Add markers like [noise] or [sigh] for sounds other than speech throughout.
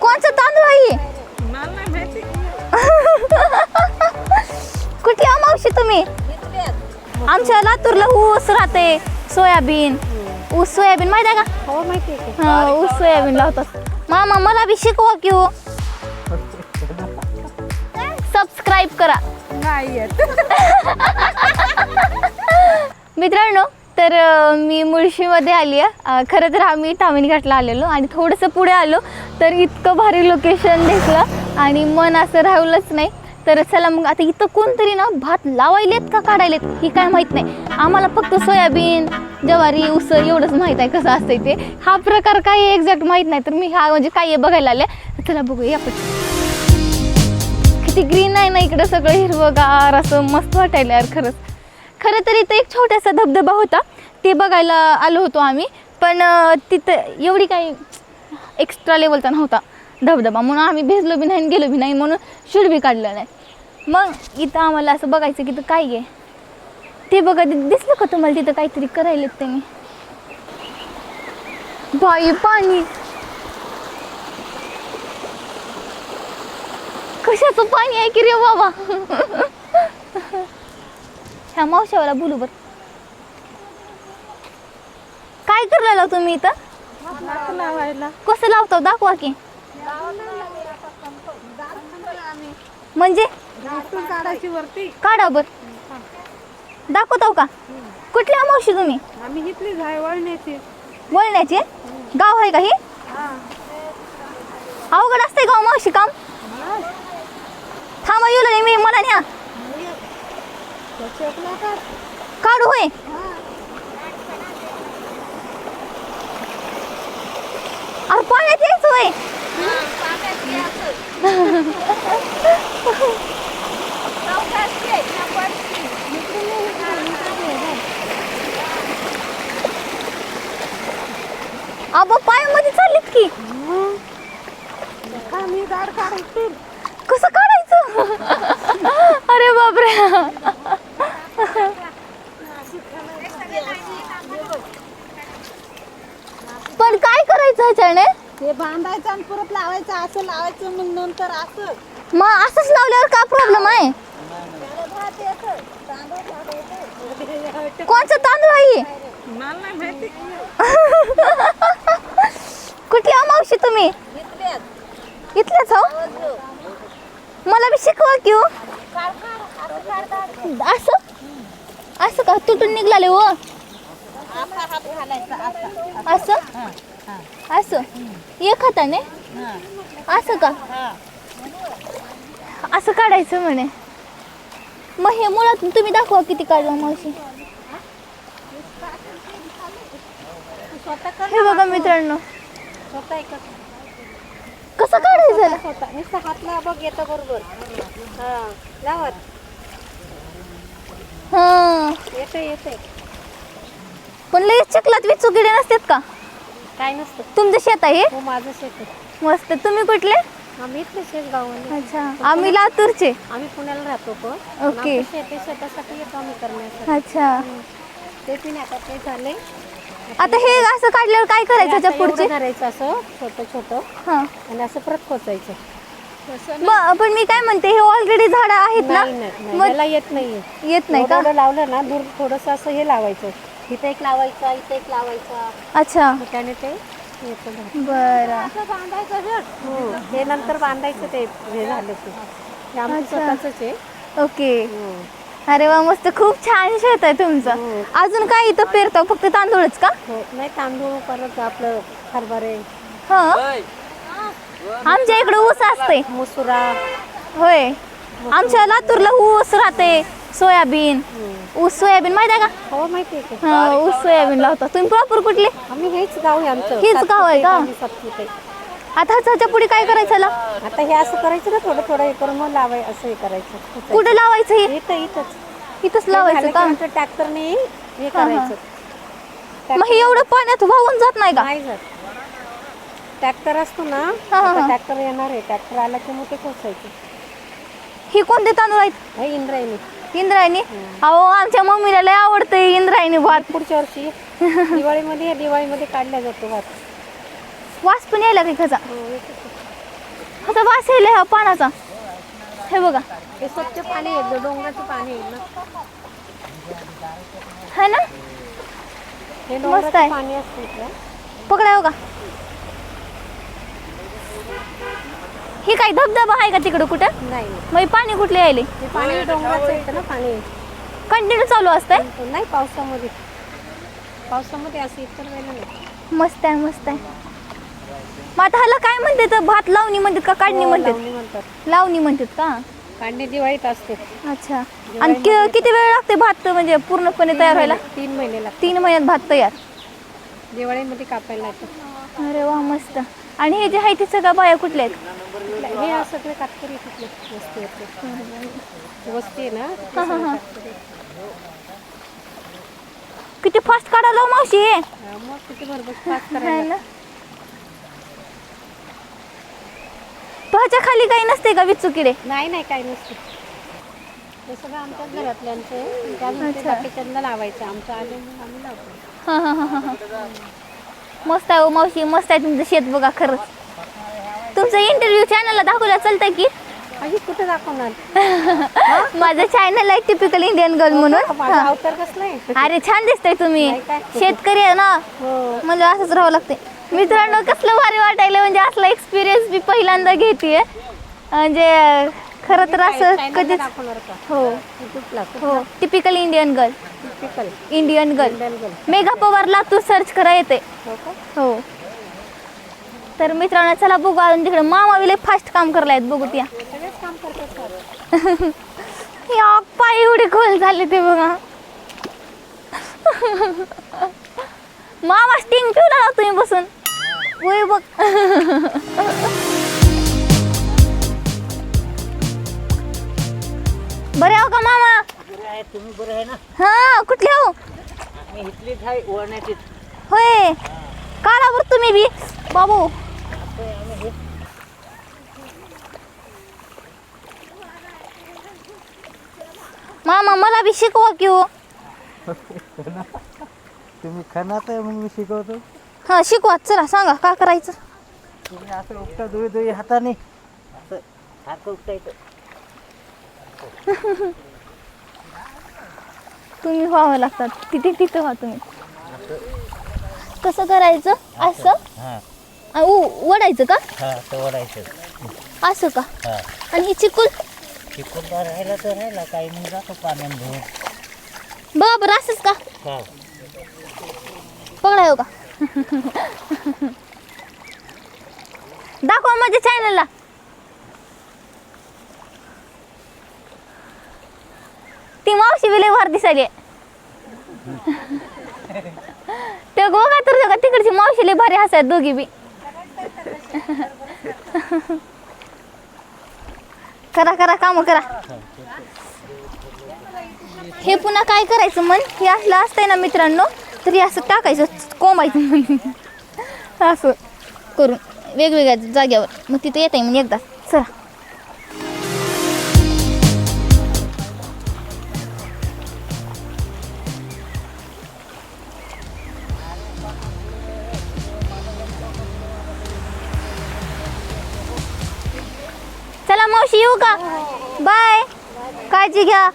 कोणचं तांदूळ आहे हे? कुठली आहे मावशी तुम्ही? आमच्या लातूरला ऊस राहते सोयाबीन. ऊस सोयाबीन माहिती आहे का? हो माहिती हा ऊस सोयाबीन लावतात. मामा मला बी शिकवा की हो. सबस्क्राईब करा. नाही येत. [laughs] मित्रांनो तर मी मुळशीमध्ये आली आहे. खरं तर आम्ही तामिनी घाटला आलेलो आणि थोडंसं पुढे आलो तर इतकं भारी लोकेशन दिसलं आणि मन असं राहिलंच नाही. तर चला मग आता इथं कोणतरी ना भात लावायलेत का काढायलेत ही काय माहीत नाही. आम्हाला फक्त सोयाबीन ज्वारी उस एवढंच माहीत आहे कसं असतं ते. हा प्रकार काय एक्झॅक्ट माहीत नाही तर मी हा म्हणजे काय आहे बघायला आले चला बघूया आपण किती ग्रीन आहे ना इकडं सगळं हिरवंगार असं मस्त वाटायला यार खरंच. खरं तर इथं एक छोटासा धबधबा होता. ते बघायला आलो होतो आम्ही. पण तिथं एवढी काही एक्स्ट्रा लेवलचा नव्हता धबधबा. म्हणून आम्ही भेजलो बी नाही आणि गेलो बी नाही म्हणून शूट बी काढलं नाही. मग इथं आम्हाला असं बघायचं की तर काय आहे? ते बघा दिसलं का तुम्हाला तिथं काहीतरी करायला त्यांनी? बाई पाणी. कशाचं पाणी आहे की रे बाबा? [laughs] ह्या मावशावाला बोलू बर. काय करायला तुम्ही इथं? लावायला कसं लावतो हो? दाखवा की. म्हणजे? वरती काढा बर. दाखवतो हो का? कुठल्या मावशी तुम्ही? आम्ही वळण्याची. गाव आहे का हे? अवघड असते गाव हो मावशी काम? थांबा येऊ लागले मी मला न्या. काढू होय. अरे पाण्यात यायचं होय. अबा पायामध्ये चाललीत की. कसं काढायचं? अरे बापरे. [laughs] पण काय करायचं ह्याच्याने ते बांधायचं आणि परत लावायचं असं लावायचं मग नंतर असं. मग असंच लावल्यावर काय प्रॉब्लेम आहे? कोणचं तांदूळ आहे हे? मला नाही माहिती कुठली आहे मावशी तुम्ही? इथलेच हो? मला बी शिकवा की हो. असं असं? का? तुटून निघाले हो. असं. असं? एक हाताने असं? का? असं काढायचं म्हणे. मग हे मुळात तुम्ही दाखवा किती काढलं मावशी. हे बघा मित्रांनो. कसं काढायचं? हातला बघ येतं बरोबर. हा लावत. हा. येते येते पण लगेच चिखलात विचू किडे नसतात का? काय नसतं. तुमचं शेत आहे हे? हो माझं शेत आहे. मस्त. तुम्ही कुठले? आम्ही इथले शेत गावाला अच्छा. आम्ही लातूरचे. आम्ही पुण्याला राहतो पण. ओके. आमचं शेत आहे शेतासाठी येतो आम्ही करण्यासाठी. अच्छा. ते पण आता ते झाले. आता हे असं काढल्यावर काय करायचं त्याच्या पुढचे? करायचं असं छोटं छोटं. हा. आणि असं परत खोचायचं. मग पण मी काय म्हणते हे ऑलरेडी झाड आहेत ना? नाही नाही नाही, मग त्याला येत नाहीये येत नाही का? लावलं ना दूर थोडस असं हे लावायचं. इथे एक लावायचा इथे एक लावायचा. अच्छा. मग त्याने ते येतं झाड. बरं. हो. हे नंतर बांधायचं ते हे झालं की हे आमचं अच्छा. स्वतःच आहे. ओके. हो. अरे वा मस्त. खूप छान शेत आहे तुमचं. हो. अजून काय इथं पेरतो? फक्त तांदूळच का? हो नाही तांदूळ परत आपलं हरभरे. हा? आमच्या इकडे ऊस असते मुसुरा. होय. आमच्या लातूरला ऊस राहते सोयाबीन. ऊस सोयाबीन माहिती आहे का? हो माहिती आहे की. हा ऊस सोयाबीन लावता तुम्ही प्रॉपर कुठले? आम्ही हेच गाव आहे आमचं. हेच गाव आहे का? सातपुते. आता ह्याच्या पुढे काय करायचं? आता हे असं करायचं ना थोडं थोडं हे करून मग लावाय असं हे करायचं. कुठे? लावायचं हे? इथं इथंच. इथंच लावायचं का? ट्रॅक्टरने हे. करायचं. मग हे एवढं पाण्यात वाहून जात नाही का? नाही जात. ट्रॅक्टर असतो ना हा, हा. ट्रॅक्टर येणार आहे. ट्रॅक्टर आला की मग ते खोसायचं ही कोणते तांदूळ आहेत? हे इंद्रायणी. इंद्रायणी? अहो आमच्या मम्मीला लय आवडते इंद्रायणी भात. पुढच्या वर्षी [laughs] दिवाळीमध्ये दिवाळीमध्ये काढला जातो भात. वास पण यायला हो, येतच आहे. ह्याचा वास यायला ह्या पानाचा. हे बघा. हे स्वच्छ पाणी आहे जो डोंगराचं पाणी आहे ना. है ना? हे मस्त डोंगराचं आहे. पाणी असतं इथलं पकडा हो का? ही काय धबधबा आहे का तिकडं कुठं? नाही. मग हे पाणी कुठले यायले? हे पाणी डोंगराचं येतं ना पाणी. कंटिन्यू चालू असतंय? नाही पावसामध्ये. पावसामध्ये असं इतर वेळेला नाही. मस्त आहे मस्त आहे. मग आता ह्याला काय म्हणते तर भात लावणी म्हणतात का काढणी हो, म्हणतात? लावणी म्हणतात. लावणी म्हणतात का? काढणी दिवाळीत असते. अच्छा. आणि कि- किती वेळ लागते भात म्हणजे पूर्णपणे तयार व्हायला? तीन महिने लागतात. तीन महिन्यात भात तयार? दिवाळीमध्ये कापायला येतं. अरे वा मस्त. आणि हे जे आहे ते सगळ्या बाया कुठल्या आहेत? हे सगळे कातकरी तिथले वस्ती येते वस्ती आहे ना? हा, हा, हा. कातकरी. किती फास्ट काढायला हो मावशी? हे मग किती भरपूर पाच करायला ना. ह्याच्या खाली काही नसते का विचू किडे? नाही नाही काही नसते. हे सगळं आमच्याच घरातल्यांचं आहे त्यामुळे ते अच्छा. बाकीच्यांना लावायचं. आमचं आले म्हणून आम्ही लावतो. हा हा हा हा हा. मस्त आहे हो मावशी मस्त आहे तुमचं शेत बघा खरंच. तुमचं इंटरव्ह्यू चॅनलला दाखवला चालतंय की? अशी कुठे दाखवणार? [laughs] माझं चॅनल आहे टिपिकल इंडियन गर्ल म्हणून. अरे छान दिसतंय तुम्ही? शेतकरी आहे ना. हो. म्हणजे असंच राहावं लागते. मित्रांनो कसलं भारी वाटायला म्हणजे असला एक्सपिरियन्स मी पहिल्यांदा घेते म्हणजे खरं तर असं कधीच हो. हो. Typical Indian girl typical Indian girl Megha Pawar Latur search करा येते. हो हो. तर मित्रांनो चला बघू अजून तिकडे. मामा विले फास्ट काम करला आहेत बघू त्या. [laughs] या पाय एवढे खोल झाले ते बघा. [laughs] मामा स्टिंग ठेवला ना तुम्ही बसून. वय बघ. [laughs] बरे हो का मामा? बरं आहे तुम्ही बरं आहे ना? हा कुठले हो मी इथलीच आहे वळण्याची होय. काला बरं तुम्ही बी? बाबू. मामा मला बी शिकवा की हो. तुम्ही खणात आहे म्हणून मी शिकवतो? हा शिकवा. चला सांगा का करायचं? तुम्ही असं उपटा दुई दुई हाताने. असं सारखं उपटा येतं [laughs] तुम्ही व्हावं लागतात. तिथे तिथं व्हा तुम्ही. कसं करायचं? असं? हां. आ, उ- वडायचं का? हां तर ओढायचं. असं का? हां. आणि हे चिकूल चिकूनदा राहिला तर राहिला काही मग जातो पाण्यात धुवून बघा बरं असंच का? हां. पकडायो का? [laughs] दाखवा माझ्या चॅनलला ती मावशी विले वार दिसायले ते गोगा तर का तिकडची मावशीला भारी हसायत दोघी बी. करा करा काम करा. हे पुन्हा काय करायचं मन हे असलं असतंय ना मित्रांनो तरी असं टाकायचं कोंबायचं म्हण. असं करून वेगवेगळ्या जाग्यावर. मग तिथं येत आहे म्हणजे एकदा. चला. मावशी येऊ का? बाय. काळजी घ्या.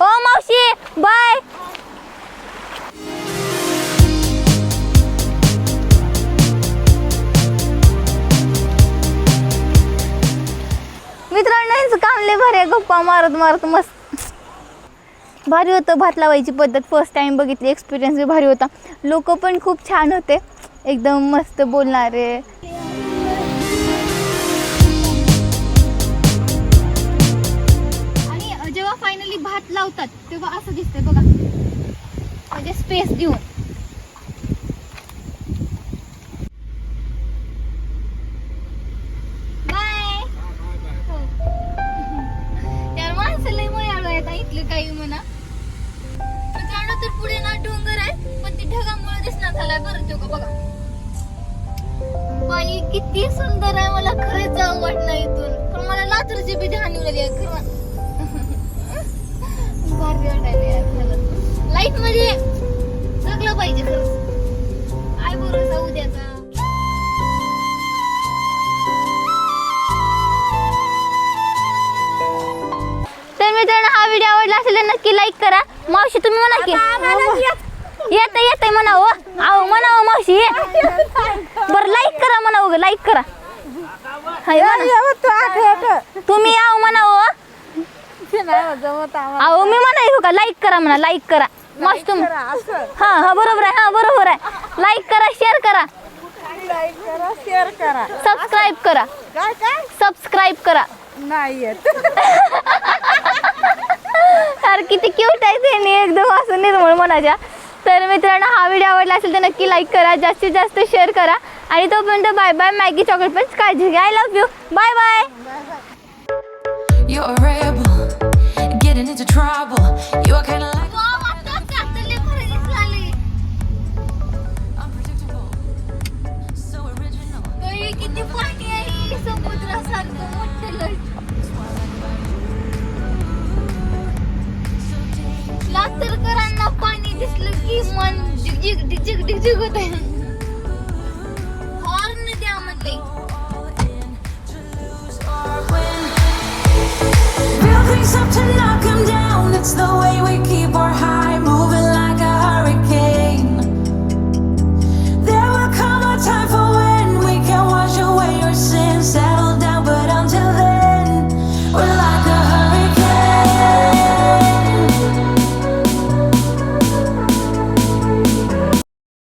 ओ मावशी बाय. मित्रांनो यांचं काम गप्पा मारत मारत मस्त. भारी होतं भात लावायची पद्धत. फर्स्ट टाइम बघितली एक्सपिरियन्स बी भारी होता. लोक पण खूप छान होते. एकदम मस्त बोलणारे. आणि जेव्हा फायनली भात लावतात तेव्हा असं दिसतंय बघा. म्हणजे स्पेस देऊन. हो. [laughs] माणसं काही म्हणा. झालाय बरं तो बघा. बाई किती सुंदर आहे मला खरंच जाऊ वाटणं इथून. पण मला लातूरची बी हानी उरली आहे खरं भारी वाटायला लाईफमध्ये जगलं पाहिजे खरं. आय बरोबर उद्याचा तर मित्रांनो हा व्हिडिओ आवडला असेल तर नक्की लाईक करा. मावशी तुम्ही म्हणा की. येत येत म्हणा हो अहो म्हणा हो मावशी. बरं लाईक करा म्हणा. हो लाईक करा. तुम्ही याव म्हणा हो अहो मी म्हणा हो का लाईक करा म्हणा लाईक करा. तुम हा हा बरोबर आहे हा बरोबर आहे. लाईक करा शेअर करा. शेअर करा सबस्क्राईब करा. सबस्क्राईब करा. नाही [laughs] किती क्यूट आहे त्यांनी एकदम असं निर्मळ मनाच्या. तर मित्रांनो हा व्हिडिओ आवडला असेल तर नक्की लाईक करा जास्तीत जास्त शेअर करा. आणि तोपर्यंत बाय बाय मॅगी चॉकलेट पण काळजी घ्या. I love you bye bye You're a rebel, getting into trouble. You're kinda like unpredictable, so original. किती पाणी आहे समुद्रासारखं मोठं दिसलं की मन झिक झिक झिक